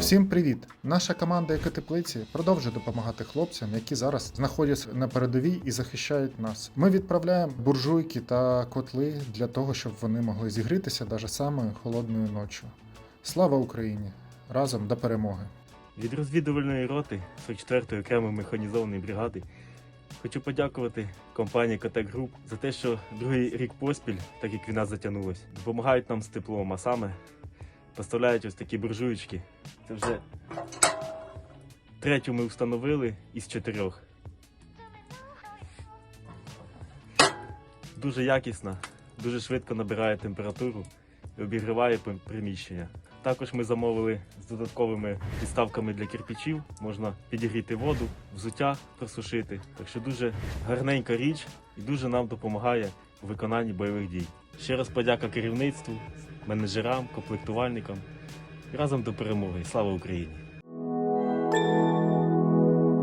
Всім привіт! Наша команда Екотеплиці продовжує допомагати хлопцям, які зараз знаходяться на передовій і захищають нас. Ми відправляємо буржуйки та котли для того, щоб вони могли зігрітися навіть самою холодною ночі. Слава Україні! Разом до перемоги! Від розвідувальної роти 44-ї окремої механізованої бригади хочу подякувати компанії Котек Груп за те, що другий рік поспіль, так як війна затягнулась, допомагають нам з теплом, а саме поставляють ось такі буржуєчки. Це вже третю ми встановили із чотирьох. Дуже якісна, дуже швидко набирає температуру і обігріває приміщення. Також ми замовили з додатковими підставками для кирпичів. Можна підігріти воду, взуття просушити. Так що дуже гарненька річ і дуже нам допомагає у виконанні бойових дій. Ще раз подяка керівництву, менеджерам, комплектувальникам. І разом до перемоги. Слава Україні!